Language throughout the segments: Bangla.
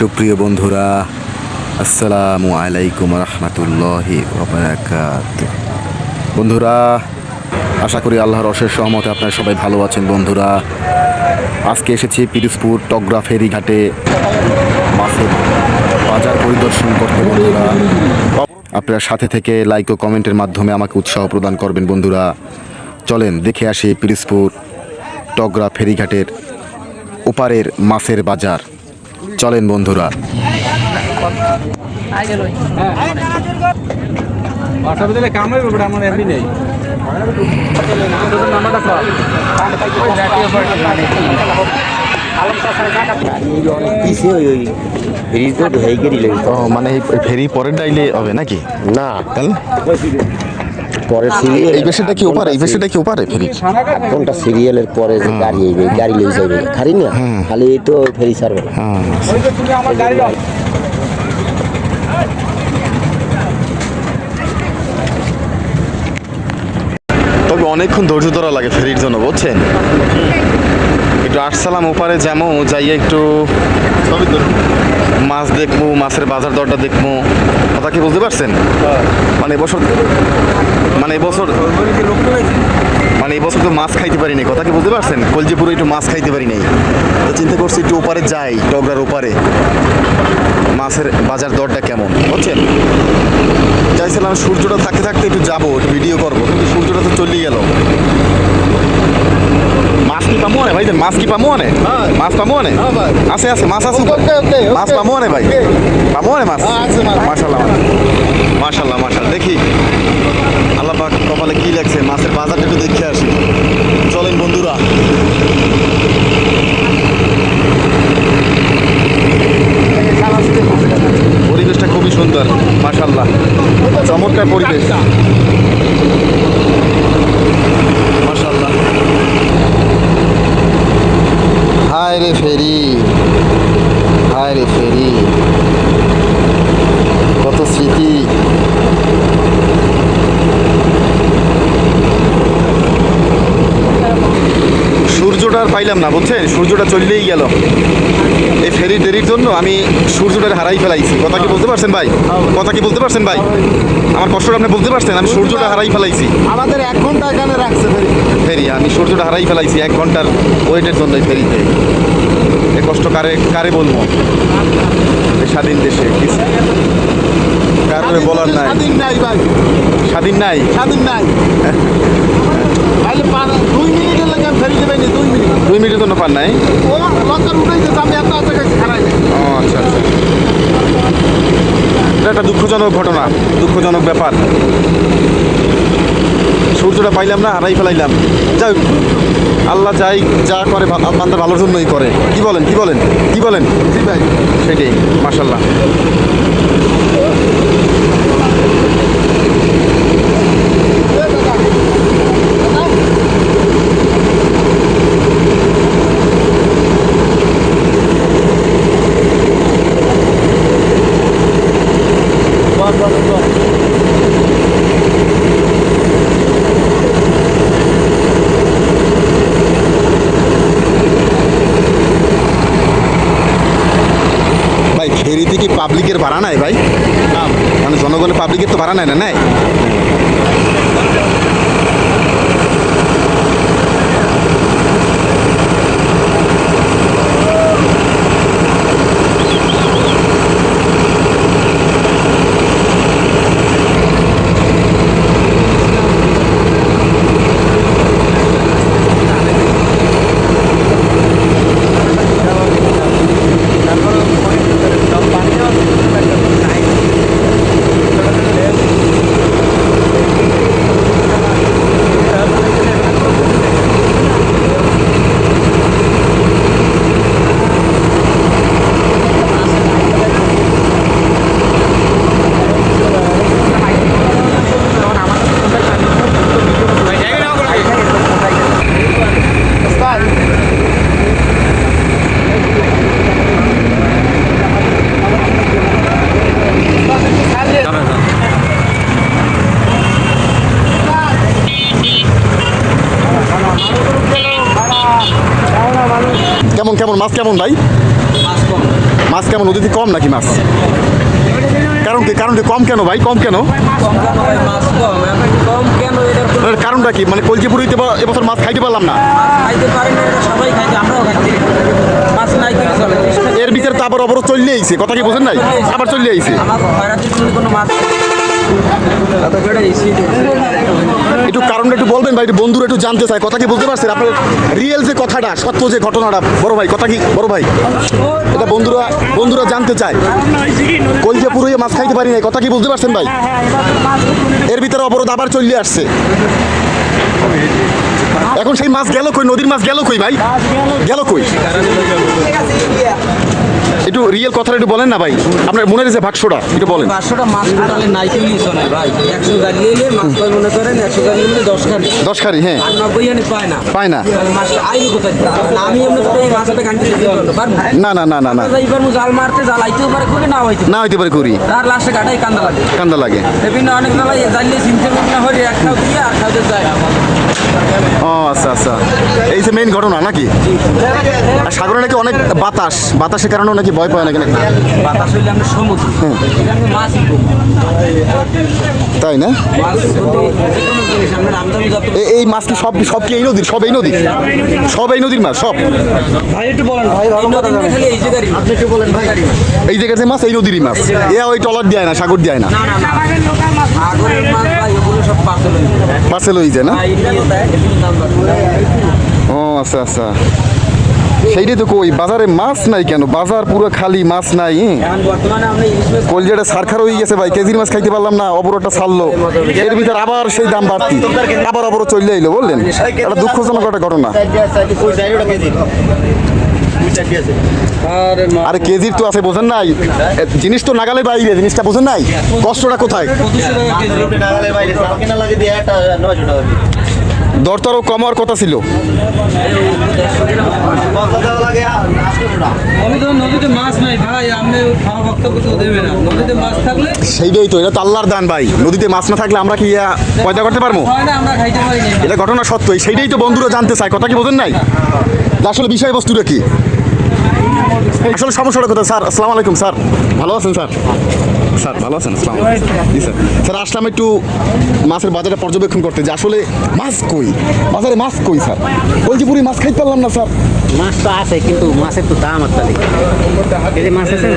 সুপ্রিয় বন্ধুরা, আসসালামু আলাইকুম রহমতুল্লাহি বন্ধুরা, আশা করি আল্লাহর অশেষ সহমতে আপনারা সবাই ভালো আছেন বন্ধুরা। আজকে এসেছি পিরোজপুর টগরা ফেরিঘাটে মাছের বাজার পরিদর্শন করতে বন্ধুরা। আপনারা সাথে থেকে লাইক ও কমেন্টের মাধ্যমে আমাকে উৎসাহ প্রদান করবেন বন্ধুরা। চলেন দেখে আসি পিরোজপুর টগরা ফেরিঘাটের ওপারের মাছের বাজার। চলেন বন্ধুরা। মানে ফেরি পরের ডাইলে হবে নাকি? না। তাহলে? পরে সিরিয়াল এই পেশাটা কি ওপারে? এই পেশাটা কি ওপারে? ফেরি কোনটা সিরিয়ালের পরে যে গাড়ি আইবে গাড়ি লই যাবে খালি না? খালি তো ফেরি ছাড়বে হ্যাঁ। তুমি আমার গাড়ি তবে অনেকক্ষণ ধৈর্য ধরা লাগে ফেরির জন্য বুঝছেন? একটু আসসালাম ওপারে যেমন যাইয়ে একটু মাছ দেখব মাছের বাজার দরটা দেখব কথা কি বুঝতে পারছেন? মানে এবছর মানে এবছর মানে এবছর তো মাছ খাইতে পারিনি কথা কি বুঝতে পারছেন? কলজিপুরে একটু মাছ খাইতে পারি নাই। তো চিন্তা করছি একটু ওপারে যাই টগরার ওপারে। মাছের বাজার দরটা কেমন বুঝছেন? চাইছিলাম সূর্যটা থাকতে থাকতে একটু যাব একটু ভিডিও করব কিন্তু সূর্যটা তো চলেই গেল। মাছ কি পামো ভাই মাছ কি পামো আনে মাছ পামো আনে আছে আছে মাছ আছে। মাছ পামো আনে ভাই। পামো আনে মাছ। মাশাল্লাহ মাশাল্লাহ মাশাল্লাহ দেখি। আল্লাহ কপালে কি লাগছে মাছের বাজারটা একটু দেখে আসি চলেন বন্ধুরা পরিবেশটা খুবই সুন্দর মাশাল্লাহ চমৎকার পরিবেশ মাশাল্লাহ হায় রে ফেরি হায় রে ফেরি। কত স্মৃতি। সূর্যটা আর পাইলাম না বুঝছেন? সূর্যটা চললেই গেল। এই ফেরি দেরির জন্য আমি সূর্যটার হারাই ফেলাইছি। কথা কি বলতে পারছেন ভাই? কথা কি বলতে পারছেন ভাই? আমার কষ্টটা আপনি বলতে পারছেন? আমি সূর্যটা হারাই ফেলাইছি। আমাদের এক ঘণ্টা এখানে রাখছে ফেরি। ফেরি আমি সূর্যটা হারাই ফেলাইছি এক ঘণ্টার ওয়েটের জন্য ফেরিতে। এ কষ্ট কারে কারে বলব? এই স্বাধীন দেশে কিছু কারণে বলার নাই। স্বাধীন নাই ভাই। স্বাধীন নাই? স্বাধীন নাই। দুই মিনিটের লাগে আমি দুই মিনিট। দুই মিনিটের জন্য নাই? ও লকার উঠাইতে আমি এত জায়গায় খারাই ও আচ্ছা আচ্ছা। এটা একটা দুঃখজনক ঘটনা দুঃখজনক ব্যাপার। সূর্যটা পাইলাম না হারাই ফেলাইলাম। যাই হোক, আল্লাহ যাই যা করে আপনাদের ভালো ভালোর জন্যই করে। কি বলেন কি বলেন কি বলেন? সেটাই মাসাল্লাহ ভাই ফেরিতে কি পাবলিকের ভাড়া নাই ভাই। মানে জনগণের পাবলিকের তো ভাড়া নাই না নেয় কেমন? মাছ কেমন ভাই? মাছ কম মাছ কেমন? নদীতে কম নাকি মাছ? কারণ কি কারণ কি কম কেন ভাই? কম কেন? কারণটা কি? মানে কলজিপুরিতে এবছর মাছ খাইতে পারলাম না। এর ভিতরে তো আবার অবরোধ চলে আইছে কথা কি বোঝেন নাই? আবার চলে আইছে একটু কারণটা একটু বলবেন ভাই, একটু বন্ধুরা একটু জানতে চায়, কথা কি বলতে পারছেন আপনার রিয়েল যে কথাটা, সত্য যে ঘটনাটা, বড় ভাই, কথা কি? বড় ভাই, এটা বন্ধুরা বন্ধুরা জানতে চায়। কলজে পুরোই মাছ খাইতে পারি নাই, কথা কি বলতে পারছেন ভাই? এর ভিতরে অবরোধ আবার চলে আসছে। এখন সেই মাছ গেল কই? নদীর মাছ গেল কই ভাই? গেল কই? একটু রিয়েল কথাটা একটু বলেন না ভাই। আপনার মনে রয়েছে ভাগশোটা একটু বলেন। মাছ কেউই চলে ভাই। একশো গাড়ি এলে মাছ পাই মনে করেন একশো গাড়ি এলে দশ গাড়ি। দশ হ্যাঁ। আর নব্বই আনি পায় না। পায় না। মাছ কোথায়? না, আমি এমনি তো এই মাছটা দিতে পারব না। না না না না এইবার জাল মারতে জাল আইতেও পারে খুবই না হইতে না হইতে পারে করি। তার লাস্টে গাটাই কান্দা লাগে। কান্দা লাগে। বিভিন্ন অনেক জানলে চিনতে পারি না হরি এক খাও দিয়ে আর খাওতে যায় ও আচ্ছা আচ্ছা। এই যে মেইন ঘটনা নাকি? আর সাগরে নাকি অনেক বাতাস। বাতাসের কারণেও নাকি ভয় পায় নাকি নাকি? বাতাস হইলে আমরা সমুদ্র। তাই না? এই মাছ কি সব সব কি এই নদীর? সব এই নদীর? সব এই নদীর মাছ সব? ভাই একটু বলেন। ভাই ভালো কথা এই জায়গারই আপনি একটু বলেন ভাই। এই জায়গায় যে মাছ এই নদীরই মাছ। এ ওই টলার দেয় না সাগর দেয় না। না না না। মাছ সব পার্সেল হয়ে যায় না? ও আচ্ছা আচ্ছা। সেইটাই তো কই বাজারে মাছ নাই কেন? বাজার পুরো খালি মাছ নাই কলজাটা সারখার হয়ে গেছে ভাই কেজির মাছ খাইতে পারলাম না অবরোধটা ছাড়লো। এর ভিতর আবার সেই দাম বাড়তি। আবার অবরোধ চলে এলো বললেন? একটা দুঃখজনক একটা ঘটনা। আরে কেজির তো আছে বোঝেন নাই? জিনিস তো নাগালে বাইরে জিনিসটা বোঝেন নাই? কষ্টটা কোথায়? দর তো আরও কমার কথা ছিল সেইটাই তো এটা তো আল্লাহর দান ভাই। নদীতে মাছ না থাকলে আমরা কি পয়দা করতে পারব? এটা ঘটনা সত্যই সেইটাই তো বন্ধুরা জানতে চায় কথা কি বোঝেন নাই? আসলে বিষয়বস্তুটা কি? আসলে সমস্যাটা কথা স্যার আসসালামু আলাইকুম স্যার। ভালো আছেন স্যার? স্যার ভালো আছেন? আসসালামু জি স্যার। স্যার আসলাম একটু মাছের বাজারে পর্যবেক্ষণ করতে। যে আসলে মাছ কই? বাজারে মাছ কই স্যার? বলছি পুরি মাছ খাইতে পারলাম না স্যার। মাছ তো আছে কিন্তু মাছের তো দাম একটা মাছ আছে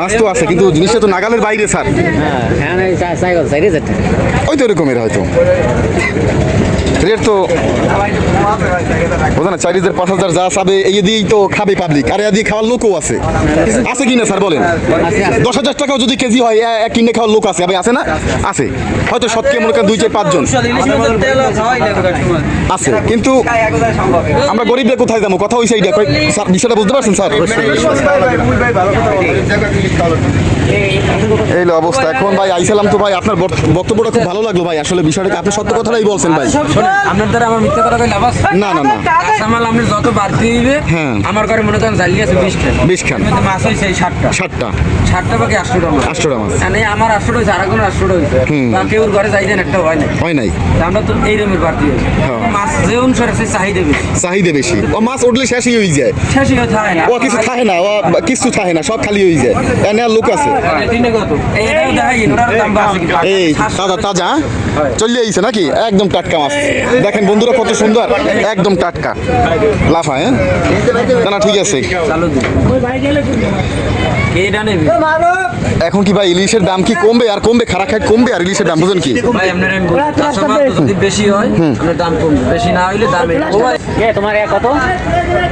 মাছ তো আছে কিন্তু জিনিসটা তো নাগালের বাইরে স্যার। হ্যাঁ চাই ওই তো এরকমের হয়তো। রেট তো বোঝা না চার হাজার পাঁচ হাজার যা চাবে, এই দিয়েই তো খাবে পাবলিক আর এ দিয়ে খাওয়ার লোকও আছে। আছে কি না স্যার বলেন? দশ হাজার টাকাও যদি কেজি হয় এক কিনে খাওয়ার লোক আছে। আছে না? আছে। হয়তো সত্যি মনে করেন দুই চার পাঁচজন। আছে। কিন্তু আমরা গরিবরা কোথায় যাব? কথা হয়েছে এইটা। বিষয়টা বুঝতে পারছেন, স্যার? এই লো অবস্থা। এখন ভাই আইসালাম তো ভাই আপনার বক্ত- বক্তব্যটা খুব ভালো লাগল ভাই। আসলে বিষয়টা আপনি সত্য কথাটাই বলছেন ভাই। শোনেন, আপনার দ্বারা আমার মিথ্যা কথা কই লাভ আছে না না না। কাঁচামাল আপনি যত বাড়তি দিবে হ্যাঁ। আমার ঘরে মনে করেন জালি আছে বিশ খান বিশ খান। এর মধ্যে মাছ হয়েছে এই ষাটটা ষাটটা বাকি। মানে আমার আর কোনো বা ঘরে যাই দেন একটা হয় না হয় নাই। আমরা তো এই রকমের বাড়তি হ্যাঁ। মাছ যে অনুসারে সে চাহিদা বেশি। চাহিদা বেশি। ও মাছ উঠলে শেষই হয়ে যায়। শেষই থাকে না। ও কিছু থাকে না ও কিছু থাকে না সব খালি হয়ে যায়। এনে আর লোক আছে। এই তাজা তাজা হ্যাঁ? চলে আইছে নাকি? একদম টাটকা মাছ। দেখেন বন্ধুরা কত সুন্দর। একদম টাটকা। লাফা হ্যাঁ? না ঠিক আছে। এখন কি ভাই ইলিশের দাম কি কমবে? আর কমবে খারাপ খাই কমবে? আর ইলিশের দাম বুঝেন কি? ভাই আপনার আমি বলি, কাঁচামাল তো যদি বেশি হয় দাম কমবে। বেশি না হইলে দাম এই- ও ভাই, এ তোমার কত?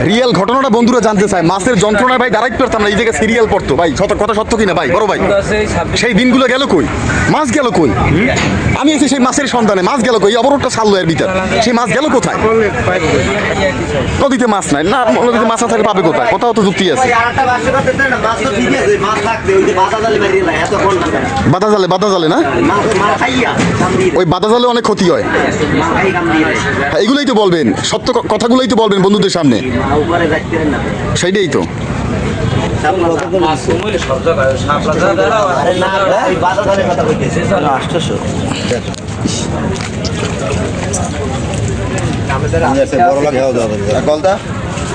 রিয়েল ঘটনাটা বন্ধুরা জানতে চায়। মাছের যন্ত্রণায় ভাই দাঁড়াইতে পারতাম না এই জায়গায় সিরিয়াল পড়তো। ভাই সত কথা সত্য কিনা ভাই? বড় ভাই। সেই দিনগুলো গেল কই? মাছ গেল কই? আমি এসে সেই মাছের সন্তানে মাছ গেল কই? অবরোধটা ছাড়লো এর ভিতর। সেই মাছ গেল কোথায়? নদীতে মাছ নাই। না নদীতে মাছ না থাকলে পাবে কোথায়? কোথাও তো যুক্তি আছে। বাদা জালে বাদা জালে না? ওই বাদা জালে অনেক ক্ষতি হয়। হ্যাঁ, এগুলোই তো বলবেন সত্য কথাগুলোই তো বলবেন বন্ধুদের সামনে। সেইটাই তো। সব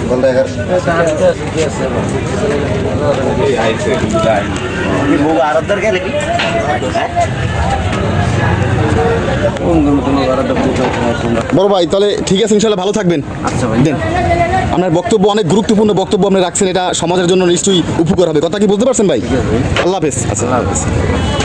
জায়গায় সাপলা যা দাঁড়াও বড় বড় ভাই তাহলে ঠিক আছে ইনশাল্লাহ ভালো থাকবেন। আচ্ছা ভাই। দেন আপনার বক্তব্য অনেক গুরুত্বপূর্ণ বক্তব্য আপনি রাখছেন এটা সমাজের জন্য নিশ্চয়ই উপকার হবে। কথা কি বুঝতে পারছেন ভাই? আল্লাহ হাফেজ। আচ্ছা আল্লাহ হাফেজ।